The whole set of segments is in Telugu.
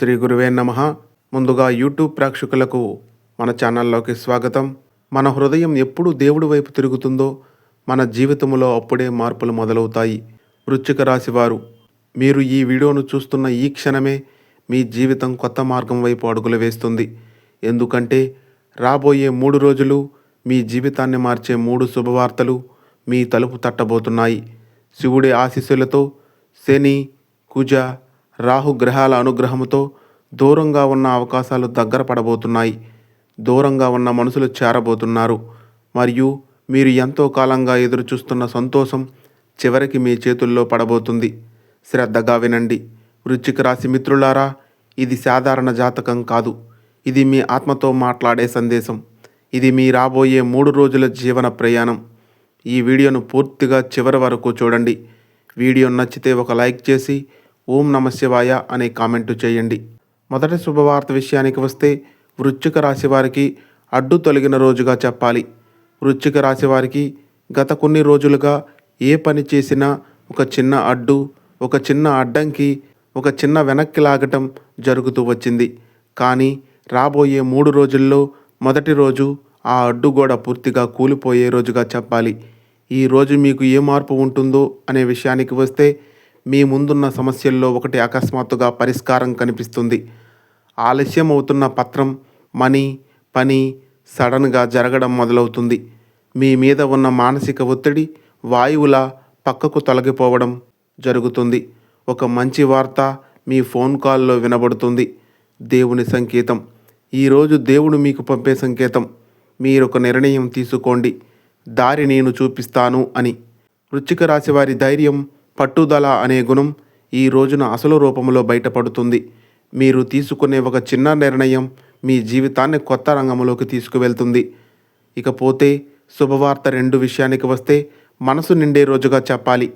శ్రీ గురువే నమ. ముందుగా యూట్యూబ్ ప్రేక్షకులకు మన ఛానల్లోకి స్వాగతం. మన హృదయం ఎప్పుడు దేవుడి వైపు తిరుగుతుందో మన జీవితంలో అప్పుడే మార్పులు మొదలవుతాయి. వృశ్చిక రాశివారు మీరు ఈ వీడియోను చూస్తున్న ఈ క్షణమే మీ జీవితం కొత్త మార్గం వైపు అడుగులు వేస్తుంది. ఎందుకంటే రాబోయే మూడు రోజులు మీ జీవితాన్ని మార్చే మూడు శుభవార్తలు మీ తలుపు తట్టబోతున్నాయి. శివుడి ఆశీస్సులతో శని కుజ రాహు గ్రహాల అనుగ్రహంతో దూరంగా ఉన్న అవకాశాలు దగ్గర పడబోతున్నాయి. దూరంగా ఉన్న మనుషులు చేరబోతున్నారు. మరియు మీరు ఎంతో కాలంగా ఎదురుచూస్తున్న సంతోషం చివరికి మీ చేతుల్లో పడబోతుంది. శ్రద్ధగా వినండి. వృచ్చిక రాశి మిత్రులారా ఇది సాధారణ జాతకం కాదు. ఇది మీ ఆత్మతో మాట్లాడే సందేశం. ఇది మీ రాబోయే మూడు రోజుల జీవన ప్రయాణం. ఈ వీడియోను పూర్తిగా చివరి వరకు చూడండి. వీడియో నచ్చితే ఒక లైక్ చేసి ఓం నమ శివాయ అనే కామెంటు చేయండి. మొదటి శుభవార్త విషయానికి వస్తే వృశ్చిక రాశి వారికి అడ్డు తొలగిన రోజుగా చెప్పాలి. వృశ్చిక రాశి వారికి గత కొన్ని రోజులుగా ఏ పని చేసినా ఒక చిన్న అడ్డు ఒక చిన్న అడ్డంకి ఒక చిన్న వెనక్కి లాగటం జరుగుతూ వచ్చింది. కానీ రాబోయే మూడు రోజుల్లో మొదటి రోజు ఆ అడ్డుగోడ పూర్తిగా కూలిపోయే రోజుగా చెప్పాలి. ఈ రోజు మీకు ఏ మార్పు ఉంటుందో అనే విషయానికి వస్తే మీ ముందున్న సమస్యల్లో ఒకటి అకస్మాత్తుగా పరిష్కారం కనిపిస్తుంది. ఆలస్యం అవుతున్న పత్రం మనీ పని సడన్గా జరగడం మొదలవుతుంది. మీ మీద ఉన్న మానసిక ఒత్తిడి వాయువులా పక్కకు తొలగిపోవడం జరుగుతుంది. ఒక మంచి వార్త మీ ఫోన్ కాల్లో వినబడుతుంది. దేవుని సంకేతం. ఈరోజు దేవుడు మీకు పంపే సంకేతం. మీరు ఒక నిర్ణయం తీసుకోండి. దారి నేను చూపిస్తాను అని. వృచ్చిక రాశి వారి ధైర్యం పట్టుదల అనే గుణం ఈ రోజున అసలు రూపంలో బయటపడుతుంది. మీరు తీసుకునే ఒక చిన్న నిర్ణయం మీ జీవితాన్ని కొత్త రంగంలోకి తీసుకువెళ్తుంది. ఇకపోతే శుభవార్త రెండు విషయానికి వస్తే మనసు నిండే రోజుగా చెప్పాలి.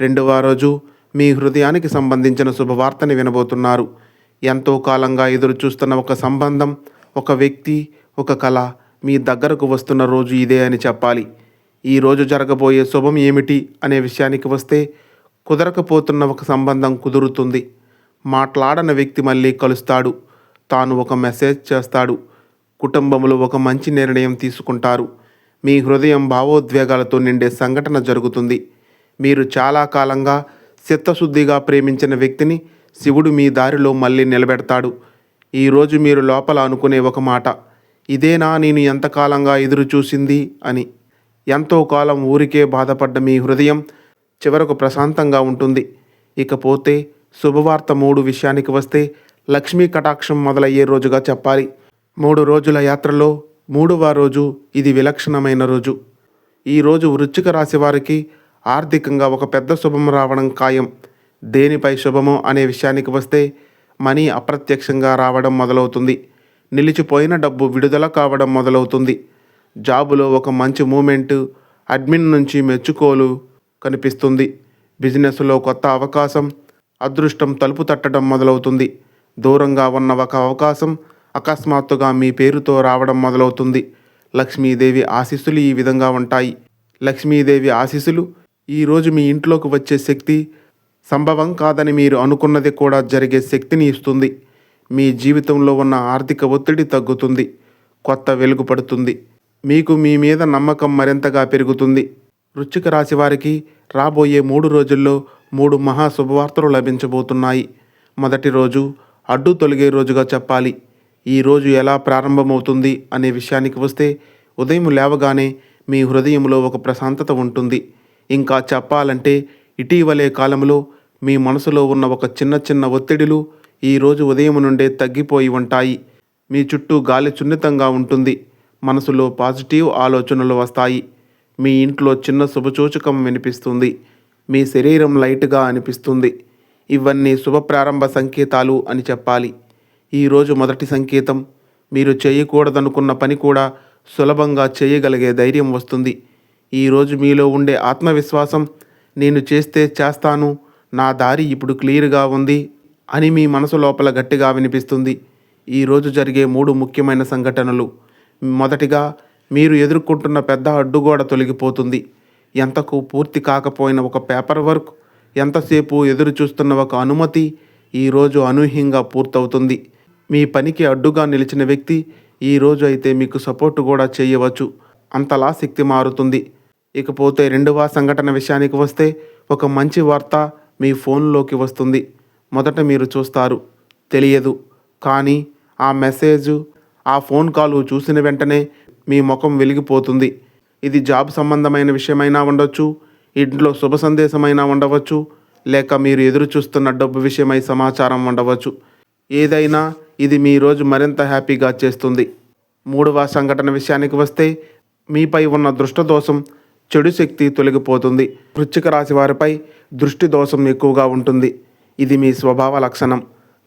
రెండవ రోజు మీ హృదయానికి సంబంధించిన శుభవార్తని వినబోతున్నారు. ఎంతో కాలంగా ఎదురు చూస్తున్న ఒక సంబంధం ఒక వ్యక్తి ఒక కళ మీ దగ్గరకు వస్తున్న రోజు ఇదే అని చెప్పాలి. ఈ రోజు జరగబోయే శుభం ఏమిటి అనే విషయానికి వస్తే కుదరకపోతున్న ఒక సంబంధం కుదురుతుంది. మాట్లాడని వ్యక్తి మళ్ళీ కలుస్తాడు. తాను ఒక మెసేజ్ చేస్తాడు. కుటుంబంలో ఒక మంచి నిర్ణయం తీసుకుంటారు. మీ హృదయం భావోద్వేగాలతో నిండే సంఘటన జరుగుతుంది. మీరు చాలా కాలంగా చిత్తశుద్ధిగా ప్రేమించిన వ్యక్తిని శివుడు మీ దారిలో మళ్ళీ నిలబెడతాడు. ఈరోజు మీరు లోపల అనుకునే ఒక మాట ఇదేనా నేను ఎంతకాలంగా ఎదురు చూసింది అని. ఎంతో కాలం ఊరికే బాధపడ్డ మీ హృదయం చివరకు ప్రశాంతంగా ఉంటుంది. ఇకపోతే శుభవార్త మూడు విషయానికి వస్తే లక్ష్మీ కటాక్షం మొదలయ్యే రోజుగా చెప్పాలి. మూడు రోజుల యాత్రలో మూడవ రోజు ఇది విలక్షణమైన రోజు. ఈ రోజు వృశ్చిక రాశి వారికి ఆర్థికంగా ఒక పెద్ద శుభం రావడం ఖాయం. దేనిపై శుభమో అనే విషయానికి వస్తే మనీ అప్రత్యక్షంగా రావడం మొదలవుతుంది. నిలిచిపోయిన డబ్బు విడుదల కావడం మొదలవుతుంది. జాబులో ఒక మంచి మూమెంట్ అడ్మిన్ నుంచి మెచ్చుకోలు కనిపిస్తుంది. బిజినెస్లో కొత్త అవకాశం అదృష్టం తలుపు తట్టడం మొదలవుతుంది. దూరంగా ఉన్న ఒక అవకాశం అకస్మాత్తుగా మీ పేరుతో రావడం మొదలవుతుంది. లక్ష్మీదేవి ఆశీస్సులు ఈ విధంగా ఉంటాయి. లక్ష్మీదేవి ఆశీస్సులు ఈరోజు మీ ఇంట్లోకి వచ్చే శక్తి సంభవం కాదని మీరు అనుకున్నది కూడా జరిగే శక్తిని ఇస్తుంది. మీ జీవితంలో ఉన్న ఆర్థిక ఒత్తిడి తగ్గుతుంది. కొత్త వెలుగు పడుతుంది. మీకు మీ మీద నమ్మకం మరింతగా పెరుగుతుంది. వృశ్చిక రాశి వారికి రాబోయే మూడు రోజుల్లో మూడు మహా శుభవార్తలు లభించబోతున్నాయి. మొదటి రోజు అడ్డు తొలగే రోజుగా చెప్పాలి. ఈ రోజు ఎలా ప్రారంభమవుతుంది అనే విషయానికి వస్తే ఉదయం లేవగానే మీ హృదయంలో ఒక ప్రశాంతత ఉంటుంది. ఇంకా చెప్పాలంటే ఇటీవలే కాలంలో మీ మనసులో ఉన్న ఒక చిన్న చిన్న ఒత్తిడిలు ఈరోజు ఉదయం నుండే తగ్గిపోయి ఉంటాయి. మీ చుట్టూ గాలి సున్నితంగా ఉంటుంది. మనసులో పాజిటివ్ ఆలోచనలు వస్తాయి. మీ ఇంట్లో చిన్న శుభసూచకం వినిపిస్తుంది. మీ శరీరం లైట్గా అనిపిస్తుంది. ఇవన్నీ శుభ ప్రారంభ సంకేతాలు అని చెప్పాలి. ఈరోజు మొదటి సంకేతం. మీరు చేయకూడదనుకున్న పని కూడా సులభంగా చేయగలిగే ధైర్యం వస్తుంది. ఈరోజు మీలో ఉండే ఆత్మవిశ్వాసం నేను చేస్తే చేస్తాను నా దారి ఇప్పుడు క్లియర్గా ఉంది అని మీ మనసు లోపల గట్టిగా వినిపిస్తుంది. ఈరోజు జరిగే మూడు ముఖ్యమైన సంఘటనలు. మొదటిగా మీరు ఎదుర్కొంటున్న పెద్ద అడ్డుగోడ తొలగిపోతుంది. ఎంతకు పూర్తి కాకపోయిన ఒక పేపర్ వర్క్ ఎంతసేపు ఎదురు చూస్తున్న ఒక అనుమతి ఈరోజు అనూహ్యంగా పూర్తవుతుంది. మీ పనికి అడ్డుగా నిలిచిన వ్యక్తి ఈ రోజు అయితే మీకు సపోర్ట్ కూడా చేయవచ్చు. అంతలా శక్తి మారుతుంది. ఇకపోతే రెండవ సంఘటన విషయానికి వస్తే ఒక మంచి వార్త మీ ఫోన్లోకి వస్తుంది. మొదట మీరు చూస్తారు. తెలియదు. కానీ ఆ మెసేజ్ ఆ ఫోన్ కాల్ చూసిన వెంటనే మీ ముఖం వెలిగిపోతుంది. ఇది జాబ్ సంబంధమైన విషయమైనా ఉండొచ్చు ఇంట్లో శుభ సందేశమైనా ఉండవచ్చు లేక మీరు ఎదురు చూస్తున్న డబ్బు విషయమై సమాచారం ఉండవచ్చు. ఏదైనా ఇది మీ రోజు మరింత హ్యాపీగా చేస్తుంది. మూడవ సంఘటన విషయానికి వస్తే మీపై ఉన్న దృష్ట దోషం చెడు శక్తి తొలగిపోతుంది. వృశ్చిక రాశి వారిపై దృష్టి దోషం ఎక్కువగా ఉంటుంది. ఇది మీ స్వభావ లక్షణం.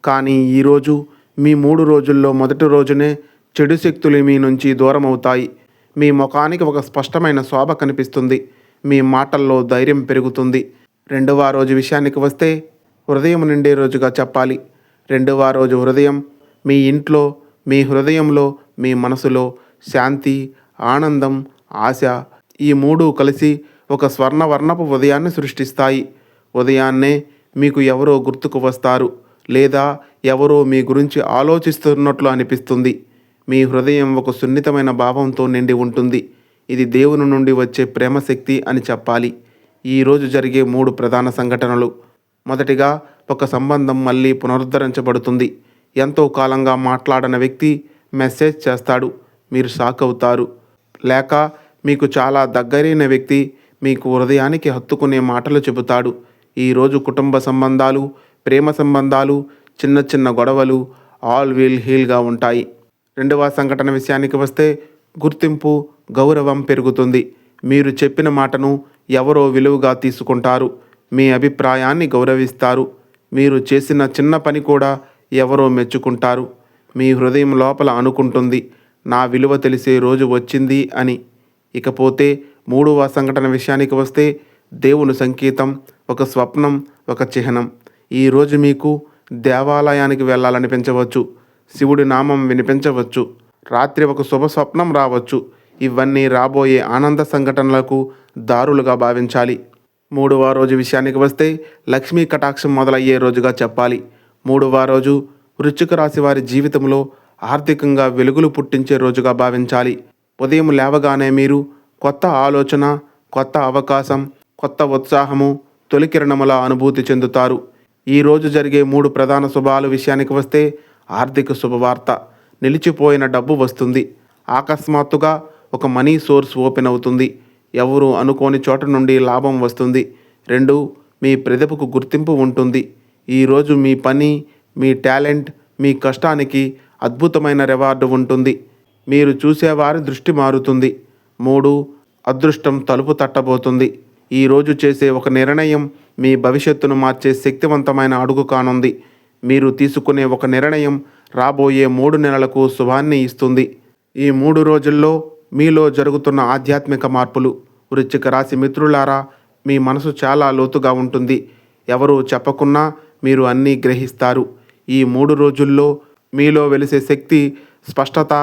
కానీ ఈరోజు మీ మూడు రోజుల్లో మొదటి రోజునే చెడు శక్తులు మీ నుంచి దూరం అవుతాయి మీ ముఖానికి ఒక స్పష్టమైన శోభ కనిపిస్తుంది. మీ మాటల్లో ధైర్యం పెరుగుతుంది. రెండవ రోజు విషయానికి వస్తే హృదయం నిండే రోజుగా చెప్పాలి. రెండవ రోజు హృదయం మీ ఇంట్లో మీ హృదయంలో మీ మనసులో శాంతి ఆనందం ఆశ ఈ మూడు కలిసి ఒక స్వర్ణవర్ణపు ఉదయాన్ని సృష్టిస్తాయి. ఉదయాన్నే మీకు ఎవరో గుర్తుకు వస్తారు లేదా ఎవరో మీ గురించి ఆలోచిస్తున్నట్లు అనిపిస్తుంది. మీ హృదయం ఒక సున్నితమైన భావంతో నిండి ఉంటుంది. ఇది దేవుని నుండి వచ్చే ప్రేమ శక్తి అని చెప్పాలి. ఈరోజు జరిగే మూడు ప్రధాన సంఘటనలు. మొదటిగా ఒక సంబంధం మళ్ళీ పునరుద్ధరించబడుతుంది. ఎంతో కాలంగా మాట్లాడని వ్యక్తి మెసేజ్ చేస్తాడు. మీరు షాక్ అవుతారు. లేక మీకు చాలా దగ్గరైన వ్యక్తి మీకు హృదయానికి హత్తుకునే మాటలు చెబుతాడు. ఈరోజు కుటుంబ సంబంధాలు ప్రేమ సంబంధాలు చిన్న చిన్న గొడవలు ఆల్ వీల్ హీల్గా ఉంటాయి. రెండవ సంఘటన విషయానికి వస్తే గుర్తింపు గౌరవం పెరుగుతుంది. మీరు చెప్పిన మాటను ఎవరో విలువగా తీసుకుంటారు. మీ అభిప్రాయాన్ని గౌరవిస్తారు. మీరు చేసిన చిన్న పని కూడా ఎవరో మెచ్చుకుంటారు. మీ హృదయం లోపల అనుకుంటుంది నా విలువ తెలిసే రోజు వచ్చింది అని. ఇకపోతే మూడవ సంఘటన విషయానికి వస్తే దేవుని సంకేతం ఒక స్వప్నం ఒక చిహ్నం. ఈరోజు మీకు దేవాలయానికి వెళ్ళాలనిపించవచ్చు. శివుడి నామం వినిపించవచ్చు. రాత్రి ఒక శుభ స్వప్నం రావచ్చు. ఇవన్నీ రాబోయే ఆనంద సంఘటనలకు దారులుగా భావించాలి. మూడవ రోజు విషయానికి వస్తే లక్ష్మీ కటాక్షం మొదలయ్యే రోజుగా చెప్పాలి. మూడవ రోజు వృశ్చిక రాశి వారి జీవితంలో ఆర్థికంగా వెలుగులు పుట్టించే రోజుగా భావించాలి. ఉదయం లేవగానే మీరు కొత్త ఆలోచన కొత్త అవకాశం కొత్త ఉత్సాహము తొలికిరణముల అనుభూతి చెందుతారు. ఈ రోజు జరిగే మూడు ప్రధాన శుభాలు విషయానికి వస్తే ఆర్థిక శుభవార్త. నిలిచిపోయిన డబ్బు వస్తుంది. అకస్మాత్తుగా ఒక మనీ సోర్స్ ఓపెన్ అవుతుంది. ఎవరు అనుకోని చోట నుండి లాభం వస్తుంది. రెండు మీ ప్రతిభకు గుర్తింపు ఉంటుంది. ఈరోజు మీ పని మీ టాలెంట్ మీ కష్టానికి అద్భుతమైన రివార్డు ఉంటుంది. మీరు చూసేవారి దృష్టి మారుతుంది. మూడు అదృష్టం తలుపు తట్టబోతుంది. ఈరోజు చేసే ఒక నిర్ణయం మీ భవిష్యత్తును మార్చే శక్తివంతమైన అడుగు కానుంది. మీరు తీసుకునే ఒక నిర్ణయం రాబోయే మూడు నెలలకు శుభాన్ని ఇస్తుంది. ఈ మూడు రోజుల్లో మీలో జరుగుతున్న ఆధ్యాత్మిక మార్పులు వృశ్చిక రాశి మిత్రులారా మీ మనసు చాలా లోతుగా ఉంటుంది. ఎవరు చెప్పకున్నా మీరు అన్నీ గ్రహిస్తారు. ఈ మూడు రోజుల్లో మీలో వెలిసే శక్తి స్పష్టత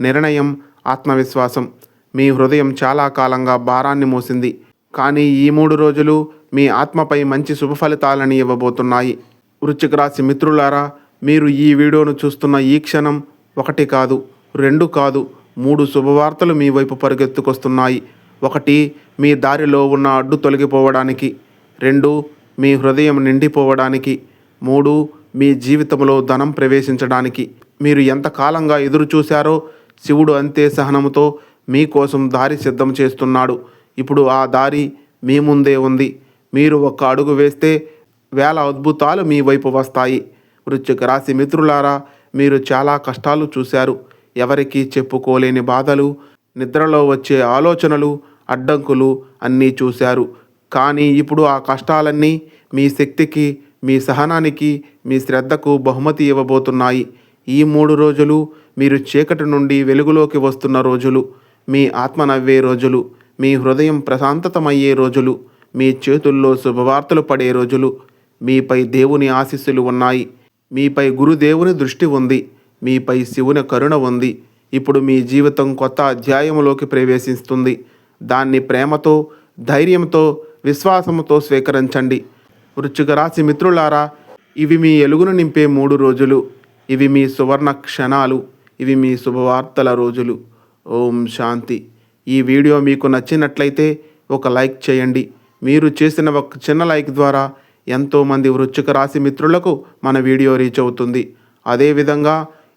నిర్ణయం ఆత్మవిశ్వాసం. మీ హృదయం చాలా కాలంగా భారాన్ని మోసింది. కానీ ఈ మూడు రోజులు మీ ఆత్మపై మంచి శుభ ఫలితాలని ఇవ్వబోతున్నాయి. వృశ్చిక రాశి మిత్రులారా మీరు ఈ వీడియోను చూస్తున్న ఈ క్షణం ఒకటి కాదు రెండు కాదు మూడు శుభవార్తలు మీ వైపు పరిగెత్తుకొస్తున్నాయి. ఒకటి మీ దారిలో ఉన్న అడ్డు తొలగిపోవడానికి. రెండు మీ హృదయం నిండిపోవడానికి. మూడు మీ జీవితంలో ధనం ప్రవేశించడానికి. మీరు ఎంతకాలంగా ఎదురు చూశారో శివుడు అంతే సహనముతో మీకోసం దారి సిద్ధం చేస్తున్నాడు. ఇప్పుడు ఆ దారి మీ ముందే ఉంది. మీరు ఒక్క అడుగు వేస్తే వేల అద్భుతాలు మీ వైపు వస్తాయి. వృశ్చిక రాశి మిత్రులారా మీరు చాలా కష్టాలు చూశారు. ఎవరికీ చెప్పుకోలేని బాధలు నిద్రలో వచ్చే ఆలోచనలు అడ్డంకులు అన్నీ చూశారు. కానీ ఇప్పుడు ఆ కష్టాలన్నీ మీ శక్తికి మీ సహనానికి మీ శ్రద్ధకు బహుమతి ఇవ్వబోతున్నాయి. ఈ మూడు రోజులు మీరు చీకటి నుండి వెలుగులోకి వస్తున్న రోజులు. మీ ఆత్మ నవ్వే రోజులు. మీ హృదయం ప్రశాంతతమయ్యే రోజులు. మీ చేతుల్లో శుభవార్తలు పడే రోజులు. మీపై దేవుని ఆశీస్సులు ఉన్నాయి. మీపై గురుదేవుని దృష్టి ఉంది. మీపై శివుని కరుణ ఉంది. ఇప్పుడు మీ జీవితం కొత్త అధ్యాయంలోకి ప్రవేశిస్తుంది. దాన్ని ప్రేమతో ధైర్యంతో విశ్వాసంతో స్వీకరించండి. వృశ్చిక రాశి మిత్రులారా ఇవి మీ ఎలుగును నింపే మూడు రోజులు. ఇవి మీ సువర్ణ క్షణాలు. ఇవి మీ శుభవార్తల రోజులు. ఓం శాంతి. ఈ వీడియో మీకు నచ్చినట్లయితే ఒక లైక్ చేయండి. మీరు చేసిన ఒక చిన్న లైక్ ద్వారా ఎంతోమంది వృశ్చిక రాశి మిత్రులకు మన వీడియో రీచ్ అవుతుంది. అదేవిధంగా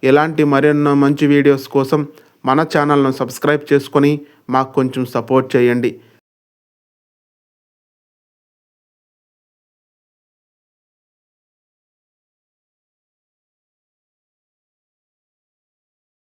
ఇలాంటి మరెన్నో మంచి వీడియోస్ కోసం మన ఛానల్ను సబ్స్క్రైబ్ చేసుకొని మాకు కొంచెం సపోర్ట్ చేయండి.